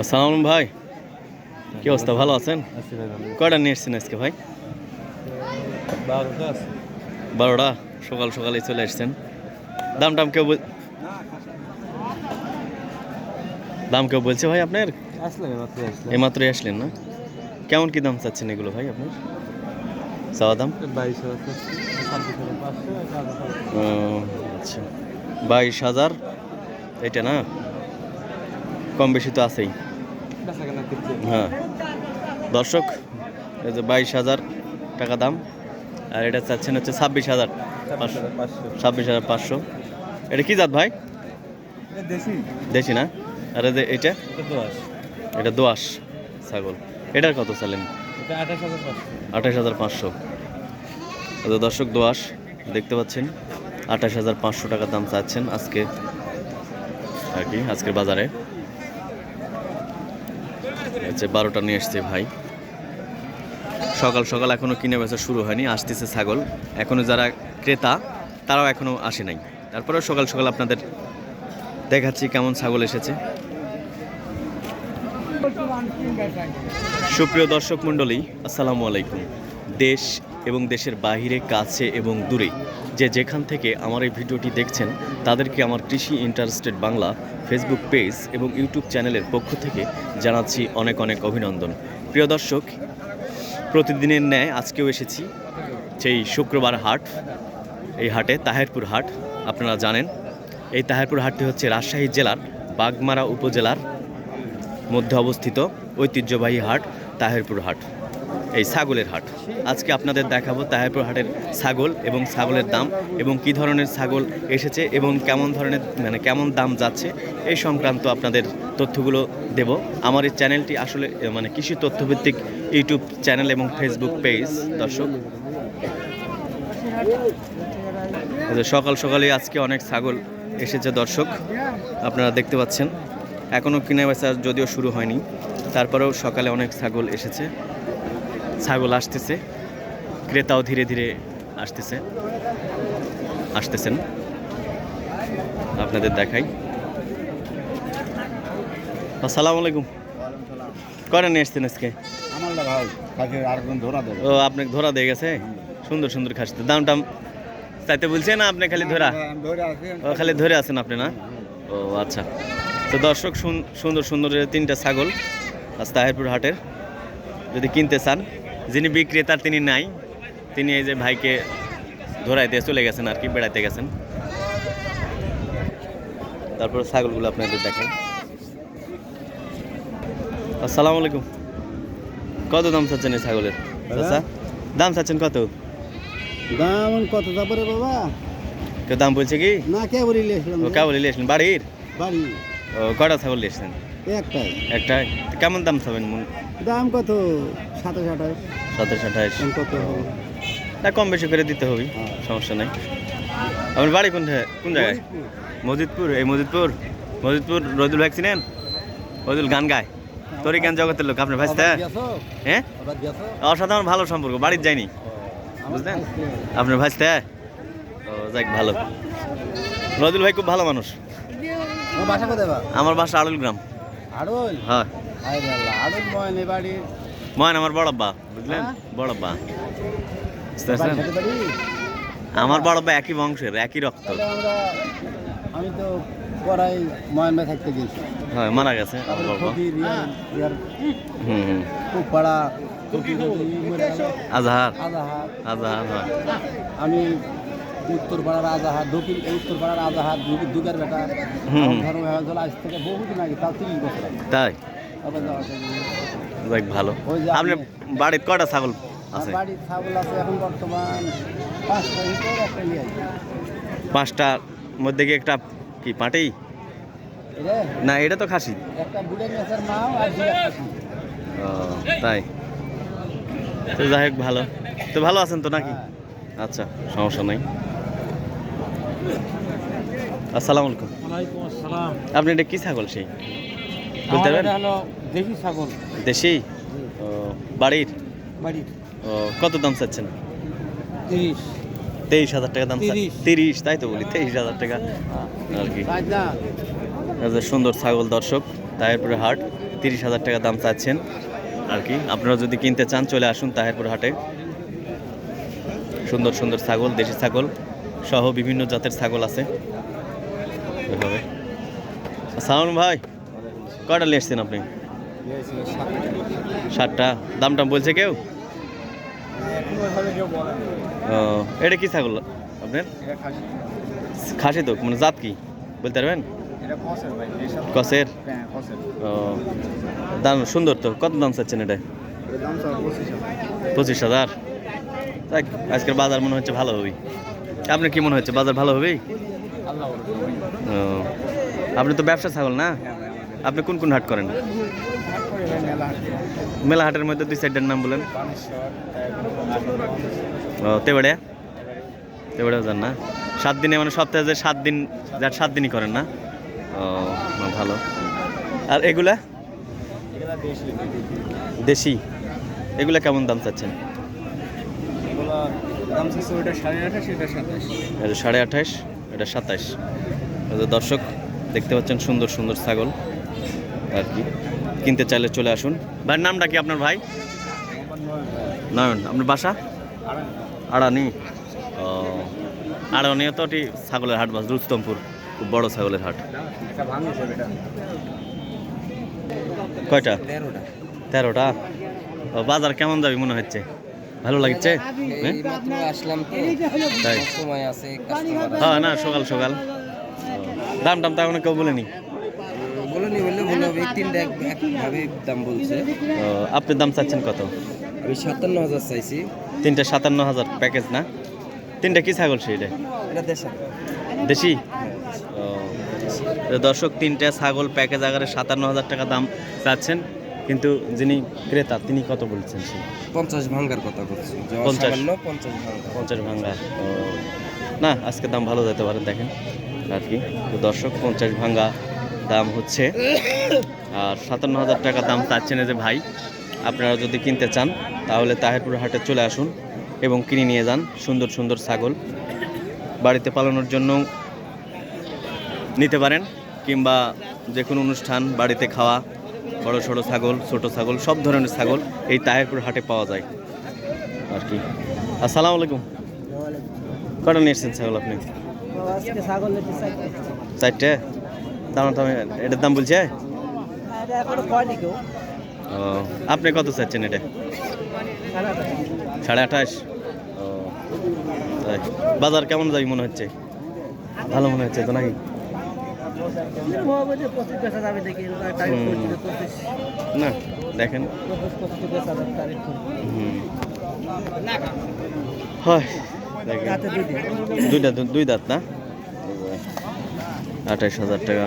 আসসালাম ভাই। কি অবস্থা? ভালো আছেন? আছি কয়টা নিয়ে এসছেন আজকে ভাই? বারোটা সকাল সকালে চলে এসছেন। দাম টাম কেউ দাম কেউ বলছে ভাই আপনার? এইমাত্রই আসলেন না? কেমন কি দাম চাচ্ছেন এগুলো ভাই আপনার? চাওয়া দাম? আচ্ছা। বাইশ হাজার? এটা না? কম বেশি তো আছেই। হ্যাঁ। দর্শক, এই যে বাইশ হাজার টাকা দাম, আর এটা চাচ্ছেন হচ্ছে ছাব্বিশ হাজার ছাব্বিশ হাজার পাঁচশো। এটা কি জাত ভাই? দেশি না? আর যে এটা? এটা দোয়াশ ছাগল। এটার কত চালেন? আঠাশ হাজার পাঁচশো। দর্শক দোয়াশ দেখতে পাচ্ছেন, আঠাশ হাজার পাঁচশো টাকা দাম চাচ্ছেন আজকে। আর কি, আজকের বাজারে। হচ্ছে বারোটা নিয়ে এসছে ভাই। সকাল সকাল এখনও কিনে বেচা শুরু হয়নি, আসতেছে ছাগল। এখনও যারা ক্রেতা, তারাও এখনও আসে নাই। তারপরেও সকাল সকাল আপনাদের দেখাচ্ছি কেমন ছাগল এসেছে। সুপ্রিয় দর্শক মণ্ডলী, আসসালামু আলাইকুম। দেশ এবং দেশের বাহিরে, কাছে এবং দূরে যে যেখান থেকে আমার এই ভিডিওটি দেখছেন, তাদেরকে আমার কৃষি ইন্টারেস্টেড বাংলা ফেসবুক পেজ এবং ইউটিউব চ্যানেলের পক্ষ থেকে জানাচ্ছি অনেক অনেক অভিনন্দন। প্রিয় দর্শক, প্রতিদিনের ন্যায় আজকেও এসেছি সেই শুক্রবার হাট, এই হাটে তাহেরপুর হাট, আপনারা জানেন। এই তাহেরপুর হাটটি হচ্ছে রাজশাহী জেলার বাগমারা উপজেলার মধ্যে অবস্থিত ঐতিহ্যবাহী হাট তাহেরপুর হাট। এই ছাগলের হাট। আজকে আপনাদের দেখাবো তাহেরপুর হাটের ছাগল এবং ছাগলের দাম এবং কি ধরনের ছাগল এসেছে এবং কেমন ধরনের মানে কেমন দাম যাচ্ছে, এই সংক্রান্ত আপনাদের তথ্যগুলো দেব। আমার এই চ্যানেলটি আসলে মানে কৃষি তথ্যভিত্তিক ইউটিউব চ্যানেল এবং ফেসবুক পেজ, দর্শক। সকাল সকালে আজকে অনেক ছাগল এসেছে, দর্শক, আপনারা দেখতে পাচ্ছেন। এখনও কিনে বেচা যদিও শুরু হয়নি, তারপরেও সকালে অনেক ছাগল এসেছে। ছাগল আসতেছে। ক্রেতাও ধীরে ধীরে আসতেছে। আসতেছেন। আপনাদের দেখাই। আসসালামু আলাইকুম। করেন নিয়ে এসছেন আজকে? ও আপনাকে ধরা দিয়ে গেছে? সুন্দর সুন্দর খাসতে। দাম টাম চাইতে বলছে না আপনি খালি ধরা? ও খালি ধরে আছেন আপনি না? ও আচ্ছা। তো দর্শক সুন- সুন্দর সুন্দর তিনটা ছাগল আজ তাহেরপুর হাটের। যদি কিনতে চান যিনি বিক্রেতার তিনি নাই তিনি এই যে ভাইকে ধরাইতে চলে গেছেন আর কি বেড়াইতে গেছেন। তারপর ছাগলগুলো আপনাদের দেখেন। আসসালামু আলাইকুম। কত দাম চাচ্ছেন এই ছাগলের? চাচা দাম চাচ্ছেন কত? দাম কত তারপরে বাবা? কেউ দাম বলছে কি? না কে বলি ও কেবল নিয়ে আসলেন। বাড়ির? বাড়ি। ও কটা ছাগল আসছেন? একটাই। একটা কেমন দাম চাবেন মন? দাম কত? সাতাশ আঠাশ। সাতাশ আঠাশ। না কম বেশি করে দিতে হবে সমস্যা নেই। আপনার বাড়ি কোন কোন জায়গায়? মজিদপুর। এই মজিদপুর। মজিদপুর রদুল ভ্যাকসিনেন রদুল গান গায়। তোরই গান জগতের লোক আপনার ভাইস্তা? হ্যাঁ? অসাধারণ ভালো সম্পর্ক বাড়ির যায়নি। বুঝলেন? আপনার ভাইস্তা? ও যাক ভালো। রদুল ভাই খুব ভালো মানুষ। আমার বাসা আড়ুল গ্রাম। আড়ল? হ্যাঁ। আড়ল ময়ন বাড়ি ময়ন আমার বড় আব্বা বুঝলেন? হ্যাঁ? বড় আব্বা। বুঝতে পারছেন? আমার বড় আব্বা একই বংশের একই রক্ত। আমি তো পড়াই ময়ন ভাই থাকতে গেছি হ্যাঁ মারা গেছে আমার ইয়ার হুম খুব পাড়া আজহার। আজাহার। হয়। আমি উত্তর পাড়ার আজাহার দক্ষিণ উত্তর পাড়ার আজাহার দুগার বেটা। ধর্ম আজ থেকে বহুদিন আগে তাও তিরিশ বছর তাই। যাক ভালো। আপনি বাড়ির কটা ছাগল আছে? বাড়ির ছাগল এখন বর্তমান পাঁচটার মধ্যে কি একটা কি পাটেই না এটা তো খাসি। তাই। তো যাই হোক ভালো। তো ভালো আছেন তো নাকি? হ্যাঁ। আচ্ছা সমস্যা নাই। আসসালামু আলাইকুম। আসসালাম। আপনি এটা কি ছাগল সেই? বলতে পারবেন দেশি ছাগল। দেশি? ও বাড়ির? বাড়ি ও কত দাম চাচ্ছেন? তিরিশ। তেইশ হাজার টাকা দাম তিরিশ। তাই তো বলি তেইশ হাজার টাকা। আর কি। সুন্দর ছাগল দর্শক তাহেরপুরে হাট তিরিশ হাজার টাকা দাম চাচ্ছেন। আর কি আপনারা যদি কিনতে চান চলে আসুন তাহেরপুর হাটে। সুন্দর সুন্দর ছাগল দেশি ছাগল সহ বিভিন্ন জাতের ছাগল আছে। এভাবে। সাউন ভাই কটা নিয়ে এসছেন আপনি? ষাটটা দাম টাম বলছে কেউ? ও এটা কি ছাগল আপনার? খাসি তো মানে জাত কি? বলতে পারবেন? কসের। ও দাম সুন্দর তো কত দাম চাচ্ছেন এটা? পঁচিশ হাজার। যাক, আজকের বাজার মনে হচ্ছে ভালো হবে আপনার কি মনে হচ্ছে বাজার ভালো হবে ও আপনি তো ব্যবসা ছাগল না? আপনি কোন কোন হাট করেন? মেলা হাটের মধ্যে দুই সাইডের নাম বলেন। ও তেবাড়িয়া? তেবাড়িয়া যান না? সাত দিনে মানে সপ্তাহে যে সাত দিন যার সাত দিনই করেন না? ও ভালো। আর এগুলা? দেশি। এগুলা কেমন দাম চাচ্ছেন? সাড়ে আঠাশ এটা সাতাশ। দর্শক দেখতে পাচ্ছেন সুন্দর সুন্দর ছাগল। আর কি। কিনতে চাইলে চলে আসুন। ভাইয়ের নামটা কি আপনার ভাই? নয়ন। আপনার বাসা? আড়ানি। ও আড়ানি তো ওটি ছাগলের হাট বাস রুস্তমপুর। খুব বড় ছাগলের হাট। কয়টা? তেরোটা। ও, বাজার কেমন যাবে মনে হচ্ছে? ভালো লাগছে? হ্যাঁ? তাই। হ্যাঁ না সকাল সকাল। দাম টাম তো কেউ বলেনি। বলে নি বললে ভুল হবে। এই তিনটা এক একভাবে দাম বলছে। আপনি দাম চাচ্ছেন কত? আমি সাতান্ন হাজার চাইছি। তিনটা সাতান্ন হাজার প্যাকেজ না? তিনটা কি ছাগল সেইটা এটা দেশা। দেশি? দর্শক তিনটা ছাগল প্যাকেজ আকারে সাতান্ন হাজার টাকা দাম চাচ্ছেন। কিন্তু যিনি ক্রেতা তিনি কত বলছেন সে? পঞ্চাশ ভাঙ্গার কথা বলছেন পঞ্চাশ। পঞ্চাশ ভাঙ্গা পঞ্চাশ ভাঙ্গা ও, না আজকে দাম ভালো যেতে পারে দেখেন। আর কি? দর্শক পঞ্চাশ ভাঙ্গা দাম হচ্ছে। আর সাতান্ন হাজার টাকা দাম চাচ্ছেন যে ভাই আপনারা যদি কিনতে চান তাহলে তাহেরপুর হাটে চলে আসুন এবং কিনে নিয়ে যান সুন্দর সুন্দর ছাগল। বাড়িতে পালানোর জন্য নিতে পারেন কিংবা যে কোনো অনুষ্ঠান বাড়িতে খাওয়া বড় সড়ো ছাগল ছোট ছাগল সব ধরনের ছাগল এই তাহেরপুর হাটে পাওয়া যায়। আর কি। আসসালামু আলাইকুম। কটা নিয়ে এসেছেন ছাগল আপনি? চারটে? দাম দাম এটার দাম বলছে কেউ ও, আপনি কত চাচ্ছেন এটা? সাড়ে আঠাশ। ও, তাই। বাজার কেমন যাবে মনে হচ্ছে? ভালো মনে হচ্ছে তো নাকি। না, দেখেন। হয় দুই দুইটা, দুই দাঁত না? আঠাশ হাজার টাকা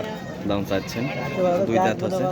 দাম চাচ্ছেন। দুই দাঁত আছে।